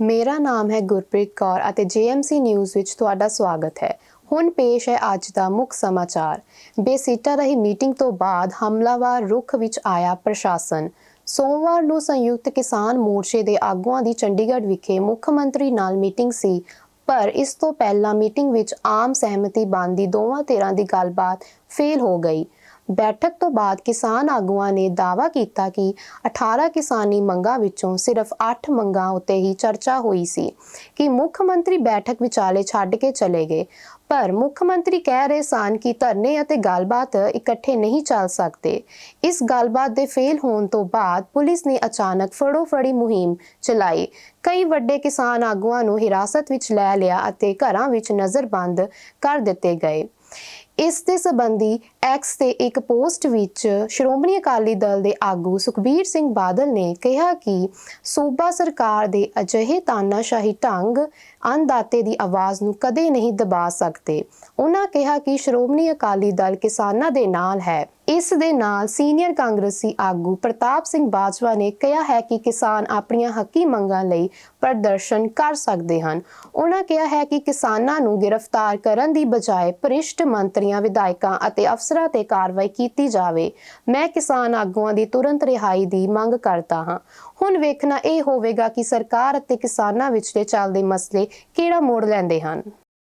ਮੇਰਾ ਨਾਮ ਹੈ ਗੁਰਪ੍ਰੀਤ ਕੌਰ ਅਤੇ JMC ਨਿਊਜ਼ ਵਿੱਚ ਤੁਹਾਡਾ ਸਵਾਗਤ ਹੈ। ਹੁਣ ਪੇਸ਼ ਹੈ ਅੱਜ ਦਾ ਮੁੱਖ ਸਮਾਚਾਰ। ਬੇਸਿੱਟਾ ਰਹੀ ਮੀਟਿੰਗ ਤੋਂ ਬਾਅਦ ਹਮਲਾਵਰ ਰੁਖ ਵਿੱਚ ਆਇਆ ਪ੍ਰਸ਼ਾਸਨ। ਸੋਮਵਾਰ ਨੂੰ ਸੰਯੁਕਤ ਕਿਸਾਨ ਮੋਰਚੇ ਦੇ ਆਗੂਆਂ ਦੀ ਚੰਡੀਗੜ੍ਹ ਵਿਖੇ ਮੁੱਖ ਮੰਤਰੀ ਨਾਲ ਮੀਟਿੰਗ ਸੀ। ਪਰ ਇਸ ਤੋਂ ਪਹਿਲਾਂ ਮੀਟਿੰਗ ਵਿੱਚ ਆਮ ਸਹਿਮਤੀ ਬਣਦੀ ਦੋਵਾਂ ਧਿਰਾਂ ਦੀ ਗੱਲਬਾਤ ਫੇਲ ਹੋ ਗਈ। ਬੈਠਕ ਤੋਂ ਬਾਅਦ ਕਿਸਾਨ ਆਗੂਆਂ ਨੇ ਦਾਅਵਾ ਕੀਤਾ ਕਿ 18 ਕਿਸਾਨੀ ਮੰਗਾਂ ਵਿੱਚੋਂ ਸਿਰਫ 8 ਮੰਗਾਂ ਉੱਤੇ ਹੀ ਚਰਚਾ ਹੋਈ ਸੀ ਕਿ ਮੁੱਖ ਮੰਤਰੀ ਬੈਠਕ ਵਿਚਾਲੇ ਛੱਡ ਕੇ ਚਲੇ ਗਏ। ਪਰ ਮੁੱਖ ਮੰਤਰੀ ਕਹਿ ਰਹੇ ਸਨ ਕਿ ਧਰਨੇ ਅਤੇ ਗੱਲਬਾਤ ਇਕੱਠੇ ਨਹੀਂ ਚੱਲ ਸਕਦੇ। ਇਸ ਗੱਲਬਾਤ ਦੇ ਫੇਲ ਹੋਣ ਤੋਂ ਬਾਅਦ ਪੁਲਿਸ ਨੇ ਅਚਾਨਕ ਫੜੋ ਫੜੀ ਮੁਹਿੰਮ ਚਲਾਈ। ਕਈ ਵੱਡੇ ਕਿਸਾਨ ਆਗੂਆਂ ਨੂੰ ਹਿਰਾਸਤ ਵਿੱਚ ਲੈ ਲਿਆ ਅਤੇ ਘਰਾਂ ਵਿੱਚ ਨਜ਼ਰਬੰਦ ਕਰ ਦਿੱਤੇ ਗਏ। ਇਸ ਦੇ ਸੰਬੰਧੀ ਐਕਸ ਤੇ ਇੱਕ ਪੋਸਟ ਵਿੱਚ ਸ਼੍ਰੋਮਣੀ ਅਕਾਲੀ ਦਲ ਦੇ ਆਗੂ ਸੁਖਬੀਰ ਸਿੰਘ ਬਾਦਲ ਨੇ ਕਿਹਾ ਕਿ ਸੂਬਾ ਸਰਕਾਰ ਦੇ ਅਜਿਹੇ ਤਾਨਾਸ਼ਾਹੀ ਢੰਗ ਅੰਨਦਾਤੇ ਦੀ ਆਵਾਜ਼ ਨੂੰ ਕਦੇ ਨਹੀਂ ਦਬਾ ਸਕਦੇ। ਉਹਨਾਂ ਕਿਹਾ ਕਿ ਸ਼੍ਰੋਮਣੀ ਅਕਾਲੀ ਦਲ ਕਿਸਾਨਾਂ ਦੇ ਨਾਲ ਹੈ। ਇਸ ਦੇ ਨਾਲ ਸੀਨੀਅਰ ਕਾਂਗਰਸੀ ਆਗੂ ਪ੍ਰਤਾਪ ਸਿੰਘ ਬਾਜਵਾ ਨੇ ਕਿਹਾ ਹੈ ਕਿ ਕਿਸਾਨ ਆਪਣੀਆਂ ਹੱਕੀ ਮੰਗਾਂ ਲਈ ਪ੍ਰਦਰਸ਼ਨ ਕਰ ਸਕਦੇ ਹਨ। ਉਹਨਾਂ ਕਿਹਾ ਹੈ ਕਿ ਕਿਸਾਨਾਂ ਨੂੰ ਗ੍ਰਿਫਤਾਰ ਕਰਨ ਦੀ ਬਜਾਏ ਭ੍ਰਿਸ਼ਟ ਮੰਤਰੀਆਂ, ਵਿਧਾਇਕਾਂ ਅਤੇ ਅਫਸਰਾਂ ਤੇ ਕਾਰਵਾਈ ਕੀਤੀ ਜਾਵੇ। ਮੈਂ ਕਿਸਾਨ ਆਗੂਆਂ ਦੀ ਤੁਰੰਤ ਰਿਹਾਈ ਦੀ ਮੰਗ ਕਰਦਾ ਹਾਂ। ਹੁਣ ਵੇਖਣਾ ਇਹ ਹੋਵੇਗਾ ਕਿ ਸਰਕਾਰ ਅਤੇ ਕਿਸਾਨਾਂ ਵਿਚਲੇ ਚੱਲਦੇ ਮਸਲੇ ਕਿਹੜਾ ਮੋੜ ਲੈਂਦੇ ਹਨ।